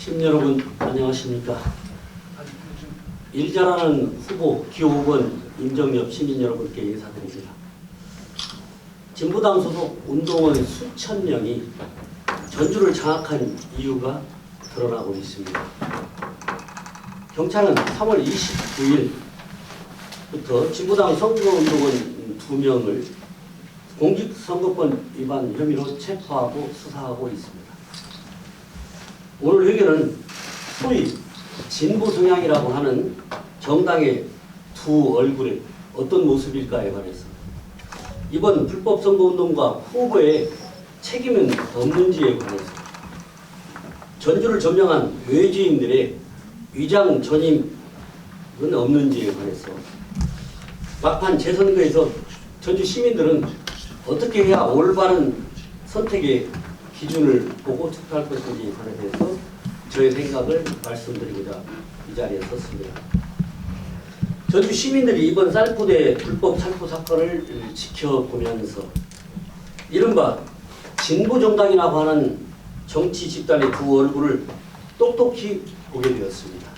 시민 여러분 안녕하십니까? 일 잘하는 후보 기호 5번 임정엽 시민 여러분께 인사드립니다. 진보당 소속 운동원 수천 명이 전주를 장악한 이유가 드러나고 있습니다. 경찰은 3월 29일부터 진보당 선거운동원 두 명을 공직선거법 위반 혐의로 체포하고 수사하고 있습니다. 오늘 회견은 소위 진보 성향이라고 하는 정당의 두 얼굴의 어떤 모습일까에 관해서. 이번 불법 선거운동과 후보의 책임은 없는지에 관해서. 전주를 점령한 외지인들의 위장 전임은 없는지에 관해서. 막판 재선거에서 전주 시민들은 어떻게 해야 올바른 선택의 기준을 보고 투표할 것인지에 관해서 저의 생각을 말씀드리고자 이 자리에 섰습니다. 전주 시민들이 이번 쌀포대 불법 살포 사건을 지켜보면서 이른바 진보 정당이라고 하는 정치 집단의 두 얼굴을 똑똑히 보게 되었습니다.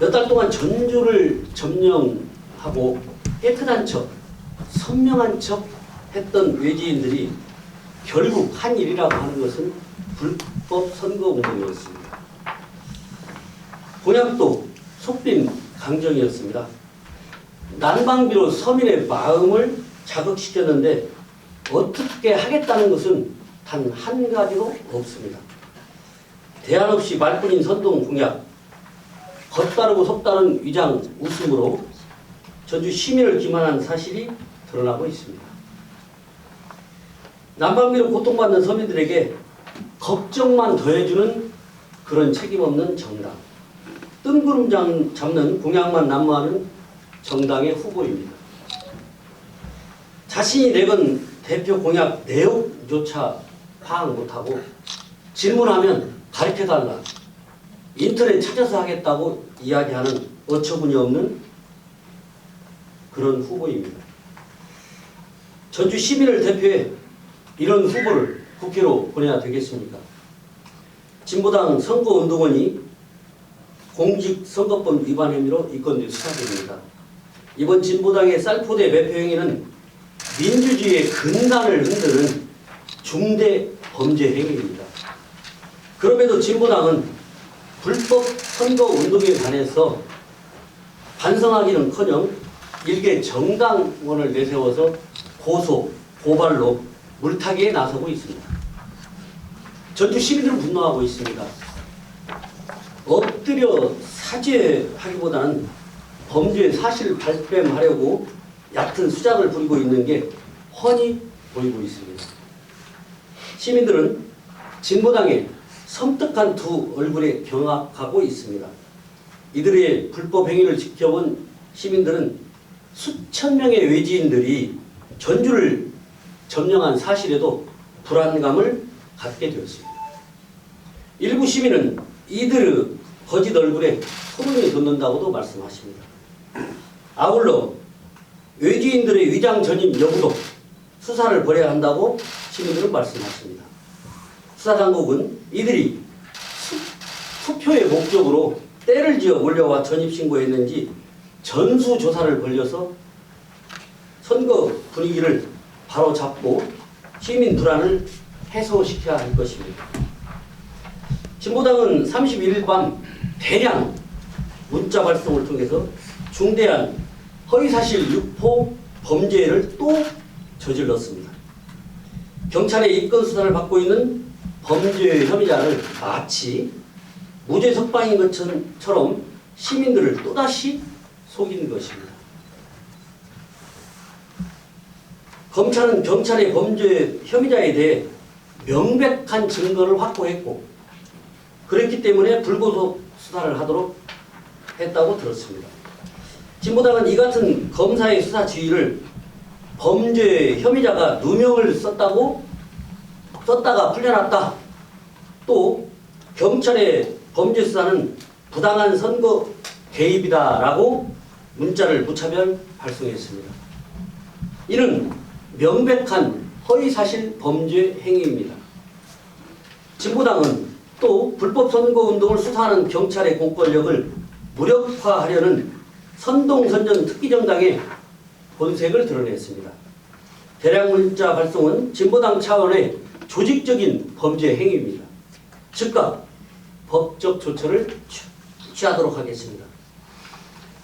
몇 달 동안 전주를 점령하고 깨끗한 척, 선명한 척 했던 외지인들이 결국 한 일이라고 하는 것은 불법 선거 운동이었습니다. 공약도 속빈 강정이었습니다. 난방비로 서민의 마음을 자극시켰는데 어떻게 하겠다는 것은 단 한 가지도 없습니다. 대안 없이 말뿐인 선동 공약, 겉다르고 속다른 위장 웃음으로 전주 시민을 기만한 사실이 드러나고 있습니다. 난방비로 고통받는 서민들에게 걱정만 더해주는 그런 책임 없는 정당. 뜬구름 잡- 잡는 공약만 난무하는 정당의 후보입니다. 자신이 내건 대표 공약 내용조차 파악 못하고 질문하면 가르쳐달라. 인터넷 찾아서 하겠다고 이야기하는 어처구니 없는 그런 후보입니다. 전주 시민을 대표해 이런 후보를 국회로 보내야 되겠습니까? 진보당 선거운동원이 공직선거법 위반 혐의로 입건돼 수사됩니다. 이번 진보당의 쌀포대 매표 행위는 민주주의의 근간을 흔드는 중대 범죄 행위입니다. 그럼에도 진보당은 불법 선거 운동에 관해서 반성하기는커녕 일개 정당원을 내세워서 고소, 고발로 물타기에 나서고 있습니다. 전주 시민들은 분노하고 있습니다. 엎드려 사죄하기보다는 범죄 사실 발뺌하려고 얕은 수작을 부리고 있는 게 훤히 보이고 있습니다. 시민들은 진보당의 섬뜩한 두 얼굴에 경악하고 있습니다. 이들의 불법 행위를 지켜본 시민들은 수천 명의 외지인들이 전주를 점령한 사실에도 불안감을 갖게 되었습니다. 일부 시민은 이들의 거짓 얼굴에 소름이 돋는다고도 말씀하십니다. 아울러 외지인들의 위장 전임 여부도 수사를 벌여야 한다고 시민들은 말씀하십니다. 수사당국은 이들이 수, 투표의 목적으로 때를 지어 몰려와 전입신고했는지 전수조사를 벌려서 선거 분위기를 바로 잡고 시민 불안을 해소시켜야 할 것입니다. 진보당은 31일 밤 대량 문자 발송을 통해서 중대한 허위사실 유포 범죄를 또 저질렀습니다. 경찰의 입건 수사를 받고 있는 범죄 혐의자를 마치 무죄 석방인 것처럼 시민들을 또다시 속인 것입니다. 검찰은 경찰의 범죄 혐의자에 대해 명백한 증거를 확보했고 그렇기 때문에 불구속 수사를 하도록 했다고 들었습니다. 진보당은 이 같은 검사의 수사 지휘를 범죄 혐의자가 누명을 썼다고 썼다가 풀려났다. 또 경찰의 범죄 수사는 부당한 선거 개입이다라고 문자를 무차별 발송했습니다. 이는 명백한 허위사실 범죄 행위입니다. 진보당은 또 불법 선거운동을 수사하는 경찰의 공권력을 무력화하려는 선동선전 특기정당의 본색을 드러냈습니다. 대량 문자 발송은 진보당 차원의 조직적인 범죄 행위입니다. 즉각 법적 조처를 취- 취하도록 하겠습니다.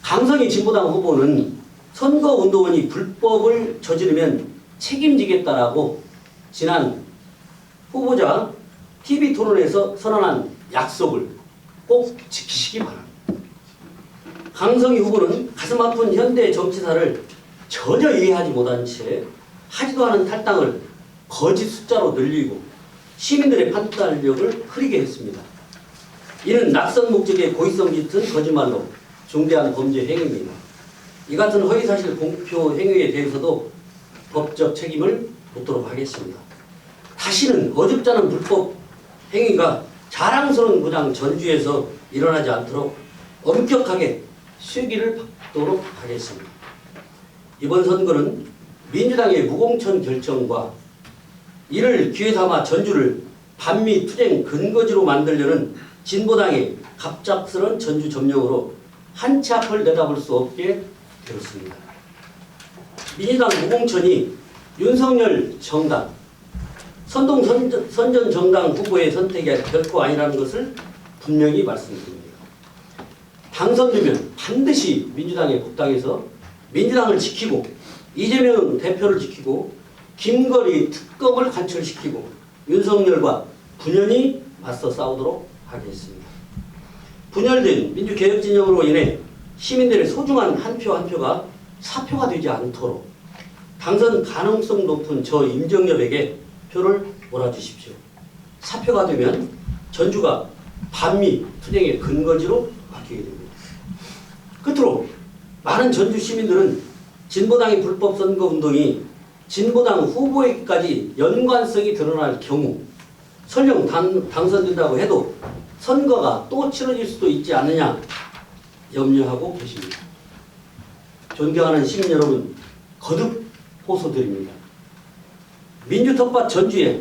강성희 진보당 후보는 선거운동원이 불법을 저지르면 책임지겠다라고 지난 후보자 TV 토론에서 선언한 약속을 꼭 지키시기 바랍니다. 강성희 후보는 가슴 아픈 현대 정치사를 전혀 이해하지 못한 채 하지도 않은 탈당을 거짓 숫자로 늘리고 시민들의 판단력을 흐리게 했습니다. 이는 낙선 목적의 고의성 짙은 거짓말로 중대한 범죄 행위입니다. 이 같은 허위사실 공표 행위에 대해서도 법적 책임을 묻도록 하겠습니다. 다시는 어줍잖은 불법 행위가 자랑스러운 고장 전주에서 일어나지 않도록 엄격하게 쐐기를 박도록 하겠습니다. 이번 선거는 민주당의 무공천 결정과 이를 기회 삼아 전주를 반미 투쟁 근거지로 만들려는 진보당의 갑작스런 전주 점령으로 한치 앞을 내다볼 수 없게 되었습니다. 민주당 무공천이 윤석열 정당, 선동 선전, 선전 정당 후보의 선택이 결코 아니라는 것을 분명히 말씀드립니다. 당선되면 반드시 민주당의 국당에서 민주당을 지키고 이재명 대표를 지키고 김건희 특검을 관철시키고 윤석열과 분연히 맞서 싸우도록 하겠습니다. 분열된 민주개혁 진영으로 인해 시민들의 소중한 한 표한 표가 사표가 되지 않도록 당선 가능성 높은 저 임정엽에게 표를 몰아주십시오. 사표가 되면 전주가 반미 투쟁의 근거지로 바뀌게 됩니다. 끝으로 많은 전주 시민들은 진보당의 불법 선거 운동이 진보당 후보에게까지 연관성이 드러날 경우 설령 당, 당선된다고 해도 선거가 또 치러질 수도 있지 않느냐 염려하고 계십니다. 존경하는 시민 여러분, 거듭 호소드립니다. 민주 텃밭 전주에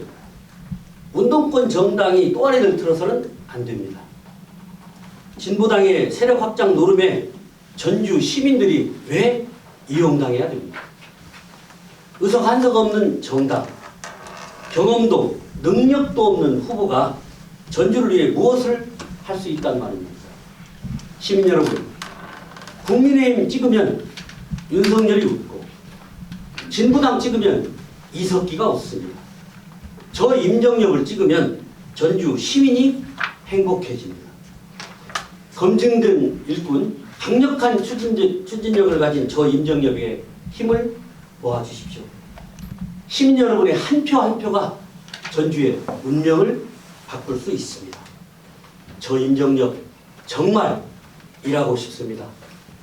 운동권 정당이 또아리를 들어서는 안 됩니다. 진보당의 세력 확장 노름에 전주 시민들이 왜 이용당해야 됩니까? 의석 한석 없는 정당, 경험도 능력도 없는 후보가 전주를 위해 무엇을 할 수 있단 말입니까? 시민 여러분, 국민의힘 찍으면 윤석열이 웃고 진보당 찍으면 이석기가 웃습니다. 저 임정엽을 찍으면 전주 시민이 행복해집니다. 검증된 일꾼, 강력한 추진력, 추진력을 가진 저 임정엽에게 힘을 모아주십시오. 시민 여러분의 한표한 표가 전주의 운명을 바꿀 수 있습니다. 저 임정엽 정말 일하고 싶습니다.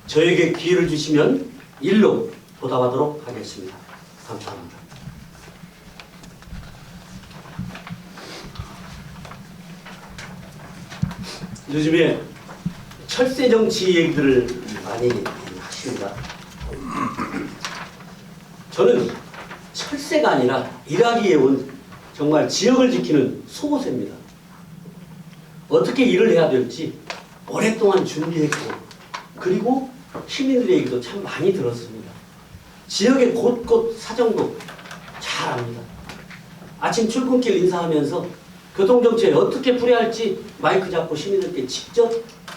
저에게 기회를 주시면 일로 보답하도록 하겠습니다. 감사합니다. 요즘에 철새 정치 얘기들을 많이 하십니다. 저는 철새가 아니라 일하기에 온 정말 지역을 지키는 소보새입니다. 어떻게 일을 해야 될지 오랫동안 준비했고 그리고 시민들의 얘기도 참 많이 들었습니다. 지역의 곳곳 사정도 잘 압니다. 아침 출근길 인사하면서 교통정책에 어떻게 풀이할지 마이크 잡고 시민들께 직접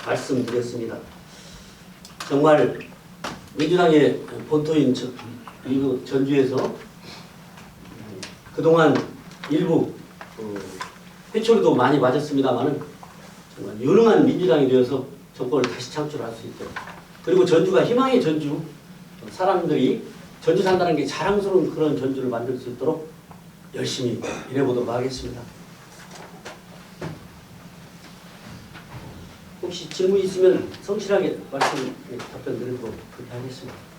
말씀드렸습니다. 정말 민주당의 본토인 전주에서 그동안 일부 어, 회초리도 많이 맞았습니다만은 정말 유능한 민주당이 되어서 정권을 다시 창출할 수 있도록 그리고 전주가 희망의 전주 사람들이 전주 산다는 게 자랑스러운 그런 전주를 만들 수 있도록 열심히 일해보도록 하겠습니다. 혹시 질문 있으면 성실하게 말씀 예, 답변 드리도록 그렇게 하겠습니다.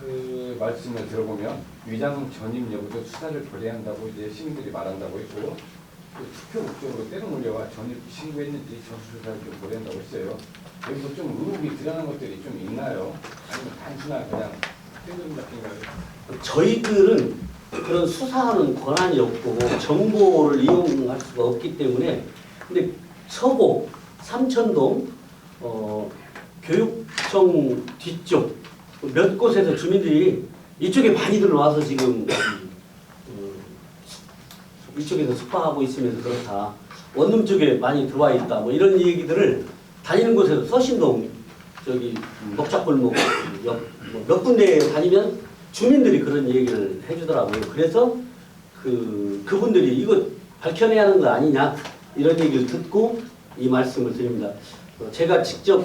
그 말씀을 들어보면 위장 전임 여부도 수사를 벌여한다고 이제 시민들이 말한다고 했고 그 투표 목적으로 때로 몰려와 전입 신고했는지 전수조사를 좀 벌여한다고 했어요. 여기서 좀 의혹이 드러난 것들이 좀 있나요? 아니면 단순한 그냥 뜬금 잡힌가요? 저희들은 그런 수사하는 권한이 없고 정보를 이용할 수가 없기 때문에 근데 서고 삼천동 어, 교육청 뒤쪽 몇 곳에서 주민들이 이쪽에 많이들 와서 지금 어, 이쪽에서 숙박하고 있으면서 그렇다. 원룸 쪽에 많이 들어와 있다. 뭐 이런 얘기들을 다니는 곳에서 서신동 저기 먹자골목 옆몇 군데 다니면 주민들이 그런 얘기를 해주더라고요. 그래서 그 그분들이 이거 밝혀내야 하는 거 아니냐 이런 얘기를 듣고 이 말씀을 드립니다. 어, 제가 직접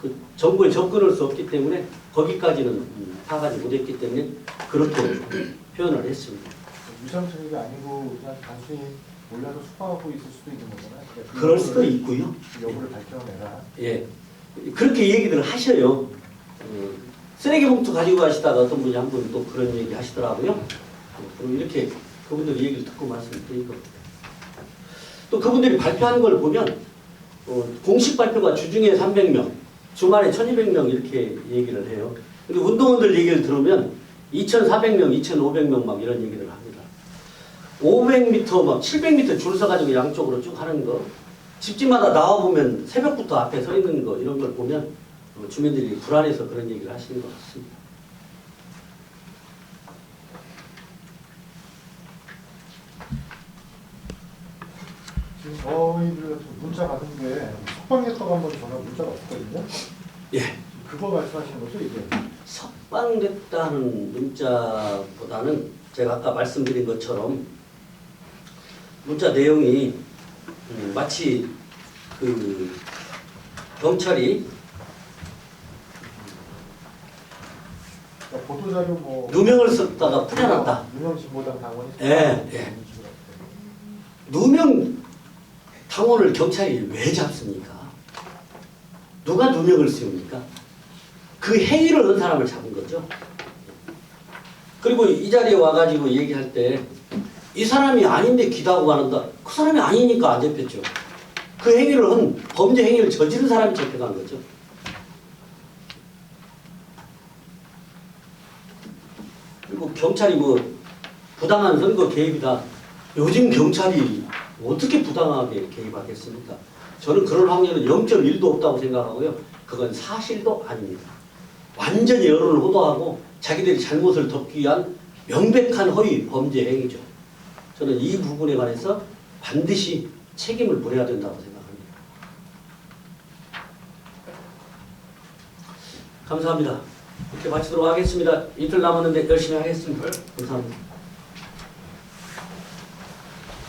그 정보에 접근할 수 없기 때문에 거기까지는 음, 파악하지 못했기 때문에 그렇게 표현을 했습니다. 유상 처리가 아니고 그냥 단순히 몰라서 숙박하고 있을 수도 있는 거잖아요. 그러니까 그 그럴 수도 여부를- 있고요. 그 여부를 밝혀내라. 예, 그렇게 얘기들을 하셔요. 어, 쓰레기 봉투 가지고 가시다가 어떤 분이 한 분 또 그런 얘기 하시더라고요. 어, 그럼 이렇게 그분들 얘기를 듣고 말씀드린 겁니다. 또 그분들이 발표하는 걸 보면 어, 공식 발표가 주중에 300명, 주말에 1200명 이렇게 얘기를 해요. 근데 운동원들 얘기를 들으면 2400명, 2500명 막 이런 얘기를 합니다. 500m 막 700m 줄 서가지고 양쪽으로 쭉 하는 거 집집마다 나와보면 새벽부터 앞에 서 있는 거 이런 걸 보면 어, 주민들이 불안해서 그런 얘기를 하시는 것 같습니다. 지금 저희들 문자 받은 게 숙박했다고 한번 전화 문자가 왔거든요. 예. 그거 말씀하시는 거죠 이게? 석방됐다는 문자보다는 제가 아까 말씀드린 것처럼 문자 내용이 음, 마치 그 경찰이 그러니까 보도 자료 뭐 누명을 썼다가 풀려났다. 유명 진보당 당원이 예, 예. 누명 당원을 경찰이 왜 잡습니까? 누가 누명을 씌웁니까? 그 행위를 한 사람을 잡은 거죠. 그리고 이 자리에 와가지고 얘기할 때 이 사람이 아닌데 기다고 가는다. 그 사람이 아니니까 안 잡혔죠. 그 행위를 한 범죄 행위를 저지른 사람이 잡혀간 거죠. 그리고 경찰이 뭐 부당한 선거 개입이다. 요즘 경찰이 어떻게 부당하게 개입하겠습니까? 저는 그럴 확률은 0.1도 없다고 생각하고요. 그건 사실도 아닙니다. 완전히 여론을 호도하고 자기들이 잘못을 덮기 위한 명백한 허위 범죄 행위죠. 저는 이 부분에 관해서 반드시 책임을 물어야 된다고 생각합니다. 감사합니다. 이렇게 마치도록 하겠습니다. 이틀 남았는데 열심히 하겠습니다. 감사합니다.